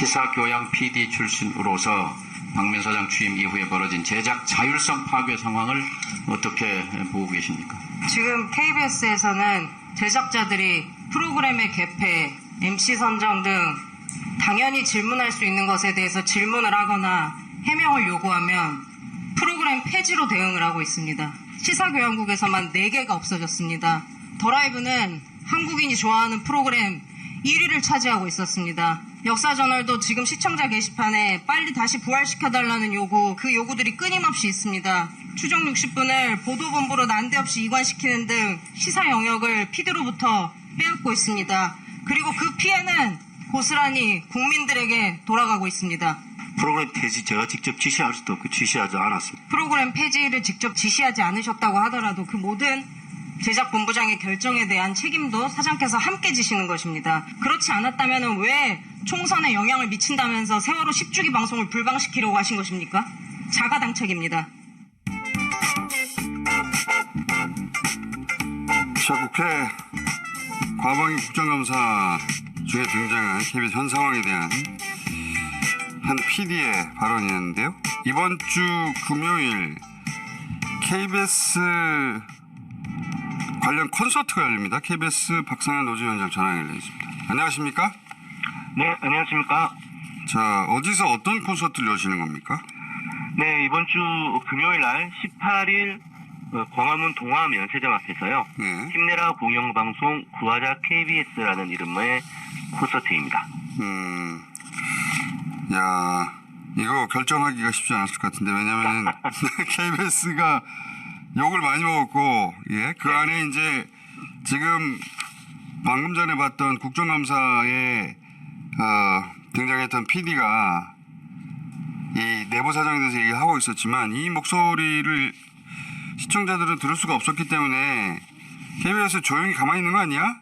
시사교양 PD 출신으로서 박민 사장 취임 이후에 벌어진 제작 자율성 파괴 상황을 어떻게 보고 계십니까? 지금 KBS에서는 제작자들이 프로그램의 개폐, MC 선정 등 당연히 질문할 수 있는 것에 대해서 질문을 하거나 해명을 요구하면 프로그램 폐지로 대응을 하고 있습니다. 시사교양국에서만 4개가 없어졌습니다. 더라이브는 한국인이 좋아하는 프로그램 1위를 차지하고 있었습니다. 역사저널도 지금 시청자 게시판에 빨리 다시 부활시켜달라는 요구, 그 요구들이 끊임없이 있습니다. 추정 60분을 보도본부로 난데없이 이관시키는 등 시사 영역을 피드로부터 빼앗고 있습니다. 그리고 그 피해는 고스란히 국민들에게 돌아가고 있습니다. 프로그램 폐지 제가 직접 지시할 수도 없고 지시하지 않았습니다. 프로그램 폐지를 직접 지시하지 않으셨다고 하더라도 그 모든 제작 본부장의 결정에 대한 책임도 사장께서 함께 지시는 것입니다. 그렇지 않았다면 왜 총선에 영향을 미친다면서 세월호 10주기 방송을 불방시키려고 하신 것입니까? 자가당책입니다. 자, 국회 과방위 국정감사 중에 등장한 KBS 현 상황에 대한 한 PD의 발언이었는데요. 이번 주 금요일 KBS 관련 콘서트가 열립니다. KBS 박상현 노조위원장 전화 연결해 있습니다. 안녕하십니까? 네, 안녕하십니까? 자, 어디서 어떤 콘서트를 여시는 겁니까? 네, 이번 주 금요일 날 18일 어, 광화문 동암 연세점 앞에서요. 네. 힘내라 공영방송 구하자 KBS라는 이름의 콘서트입니다. 음, 야, 이거 결정하기가 쉽지 않았을 것 같은데, 왜냐면은, KBS가 욕을 많이 먹었고, 예, 그 안에 이제, 지금, 방금 전에 봤던 국정감사에, 어, 등장했던 PD가, 이 내부 사정에 대해서 얘기하고 있었지만, 이 목소리를 시청자들은 들을 수가 없었기 때문에, KBS 조용히 가만히 있는 거 아니야?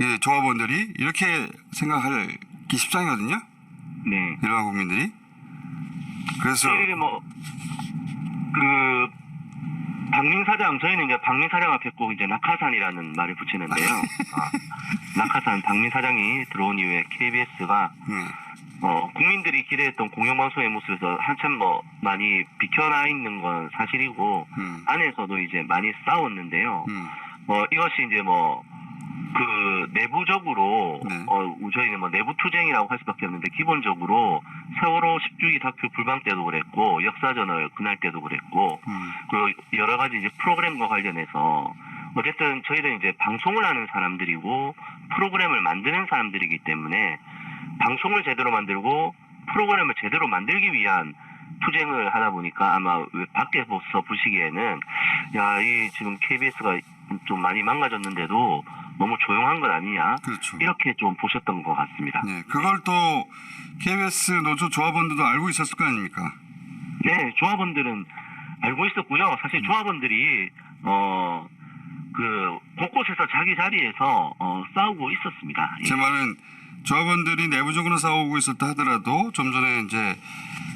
예, 조합원들이 이렇게 생각할 기 십상이거든요. 네. 일반 국민들이. 그래서 저희들이 뭐, 그, 박민 사장, 저희는 이제 박민 사장 앞에 꼭 이제 낙하산이라는 말을 붙이는데요. 아, 낙하산 박민 사장이 들어온 이후에 KBS가 네, 어, 국민들이 기대했던 공영방송의 모습에서 한참 뭐 많이 비켜나 있는 건 사실이고 음. 안에서도 이제 많이 싸웠는데요. 음, 어, 이것이 이제 뭐, 그, 내부적으로, 네. 어, 저희는 뭐 내부 투쟁이라고 할 수밖에 없는데, 기본적으로, 세월호 10주기 다큐 불방 때도 그랬고, 역사저널 그날 때도 그랬고, 음, 그 여러 가지 이제 프로그램과 관련해서, 어쨌든 저희들은 이제 방송을 하는 사람들이고, 프로그램을 만드는 사람들이기 때문에, 방송을 제대로 만들고, 프로그램을 제대로 만들기 위한 투쟁을 하다 보니까 아마 왜 밖에서 보시기에는 야, 이 지금 KBS가 좀 많이 망가졌는데도 너무 조용한 것 아니냐 그렇죠. 이렇게 좀 보셨던 것 같습니다. 네, 그걸 또 KBS 노조 조합원들도 알고 있었을 거 아닙니까? 네, 조합원들은 알고 있었고요. 사실 조합원들이 어 그 곳곳에서 자기 자리에서 어, 싸우고 있었습니다. 예. 제 말은 조합원들이 내부적으로 싸우고 있었다 하더라도 좀 전에 이제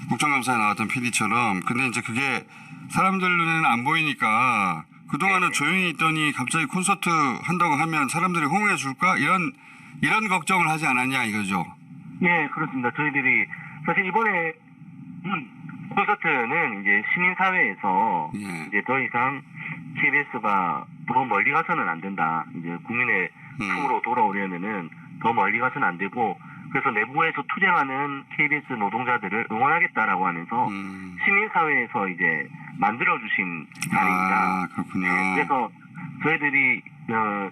국정감사에 나왔던 PD처럼 근데 이제 그게 사람들 눈에는 안 보이니까 그동안은 조용히 있더니 갑자기 콘서트 한다고 하면 사람들이 호응해 줄까 이런 이런 걱정을 하지 않았냐 이거죠. 예, 그렇습니다. 저희들이 사실 이번에 음, 콘서트는 이제 시민사회에서 예. 이제 더 이상 KBS가 더 멀리 가서는 안 된다. 이제 국민의 음. 품으로 돌아오려면은 더 멀리 가서는 안 되고 그래서 내부에서 투쟁하는 KBS 노동자들을 응원하겠다라고 하면서 음. 시민사회에서 이제 만들어주신 자리입니다. 아 그렇군요. 네, 그래서 저희들이 어,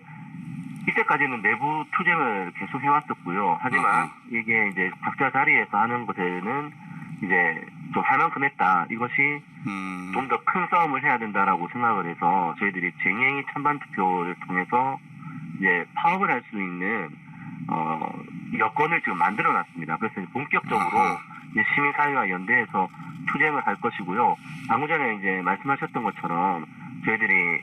이때까지는 내부 투쟁을 계속 해왔었고요. 하지만 아하. 이게 이제 각자 자리에서 하는 것에는 이제 좀 할 만큼 했다. 이것이 음. 좀더 큰 싸움을 해야 된다라고 생각을 해서 저희들이 쟁행이 찬반 투표를 통해서 이제 파업을 할 수 있는 어, 여건을 지금 만들어 놨습니다. 그래서 본격적으로 시민사회와 연대해서 투쟁을 할 것이고요. 방금 전에 이제 말씀하셨던 것처럼 저희들이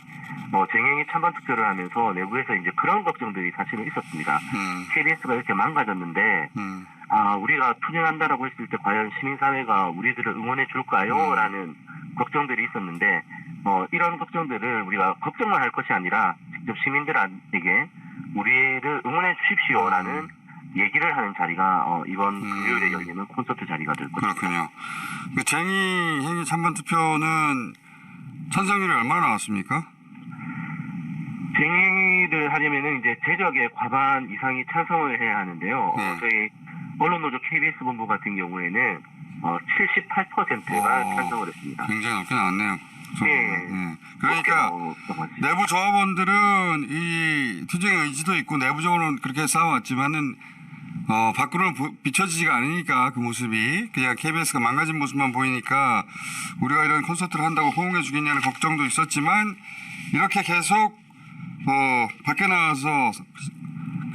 뭐 쟁행이 찬반 투표를 하면서 내부에서 이제 그런 걱정들이 사실은 있었습니다. 음. KBS가 이렇게 망가졌는데 음. 아 우리가 투쟁한다라고 했을 때 과연 시민사회가 우리들을 응원해 줄까요? 음. 라는 걱정들이 있었는데 어, 이런 걱정들을 우리가 걱정만 할 것이 아니라 직접 시민들에게 우리를 응원해 주십시오라는 얘기를 하는 자리가 어, 이번 음. 금요일에 열리는 콘서트 자리가 될 것입니다. 그렇군요. 그 쟁의 행위 찬반 투표는 찬성률이 얼마나 나왔습니까? 쟁의를 하려면은 이제 제적의 과반 이상이 찬성을 해야 하는데요. 네. 어, 저희 언론노조 KBS 본부 같은 경우에는 어, 78%가 오. 찬성을 했습니다. 굉장히 높게 나왔네요. 예. 예. 그러니까. 내부 조합원들은 이 투쟁의 의지도 있고 내부적으로는 그렇게 싸워왔지만은 어, 밖으로는 부- 비춰지지가 않으니까 그 모습이 그냥 KBS가 망가진 모습만 보이니까 우리가 이런 콘서트를 한다고 호응해 주겠냐는 걱정도 있었지만 이렇게 계속 어, 밖에 나가서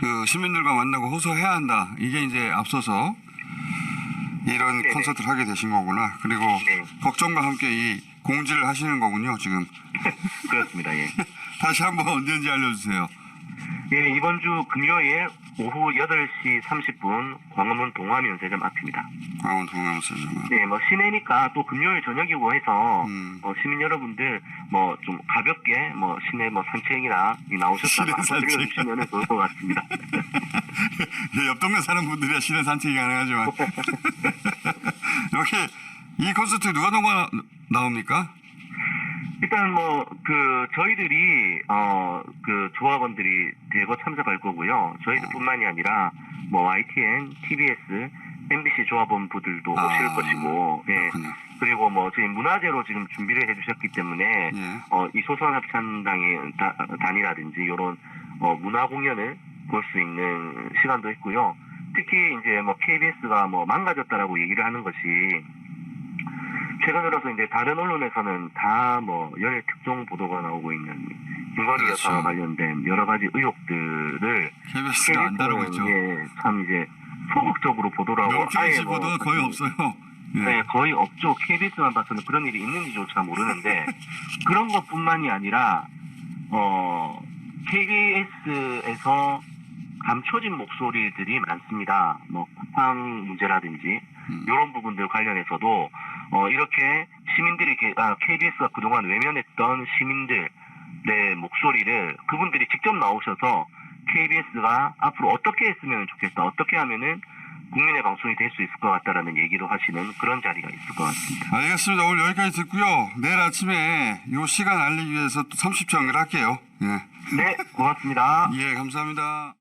그 시민들과 만나고 호소해야 한다. 이게 이제 앞서서 이런 네네. 콘서트를 하게 되신 거구나. 그리고 네. 걱정과 함께 이 공지를 하시는 거군요. 지금 그렇습니다. 예. 다시 한번 언제인지 알려주세요. 예, 이번 주 금요일 오후 8시 30분 광화문 동화면세점 앞입니다. 광원 동아무세점. 네, 뭐 시내니까 또 금요일 저녁이고 해서 음. 어, 시민 여러분들 뭐 좀 가볍게 뭐 시내 뭐 산책이나 나오셨다가 시내. 들려주시면 좋을 것 같습니다. 예, 옆 동네 사는 분들이야 실내 산책이 가능하지만 이렇게 이 콘서트 누가 누가 나옵니까? 일단 뭐 그 저희들이 어 그 조합원들이 대거 참석할 거고요. 저희들뿐만이 아니라 뭐 YTN, TBS, MBC 조합원부들도 아, 오실 것이고, 예. 그렇군요. 그리고 뭐 저희 문화제로 지금 준비를 해주셨기 때문에 예. 어, 이 소선 합창당의 다- 단이라든지 이런 어, 문화 공연을 볼 수 있는 시간도 있고요. 특히 이제 뭐 KBS가 뭐 망가졌다라고 얘기를 하는 것이 최근 들어서 이제 다른 언론에서는 다뭐 연일 특종 보도가 나오고 있는 김건희 그렇죠. 여사와 관련된 여러 가지 의혹들을 KBS가 안 다루고 있죠. 예, 참 이제 소극적으로 보도를 하고 명태희 씨뭐 보도가 거의 그- 없어요. 예. 네, 거의 없죠. KBS만 봐서는 그런 일이 있는지조차 모르는데 그런 것뿐만이 아니라 어 KBS에서 감춰진 목소리들이 많습니다. 뭐 쿠팡 문제라든지 음. 이런 부분들 관련해서도 어 이렇게 시민들이 아, KBS가 그동안 외면했던 시민들의 목소리를 그분들이 직접 나오셔서 KBS가 앞으로 어떻게 했으면 좋겠다, 어떻게 하면은 국민의 방송이 될 수 있을 것 같다라는 얘기를 하시는 그런 자리가 있을 것 같습니다. 알겠습니다. 오늘 여기까지 듣고요. 내일 아침에 이 시간 알리기 위해서 또 30초 연결할게요. 예. 네, 고맙습니다. 예, 감사합니다.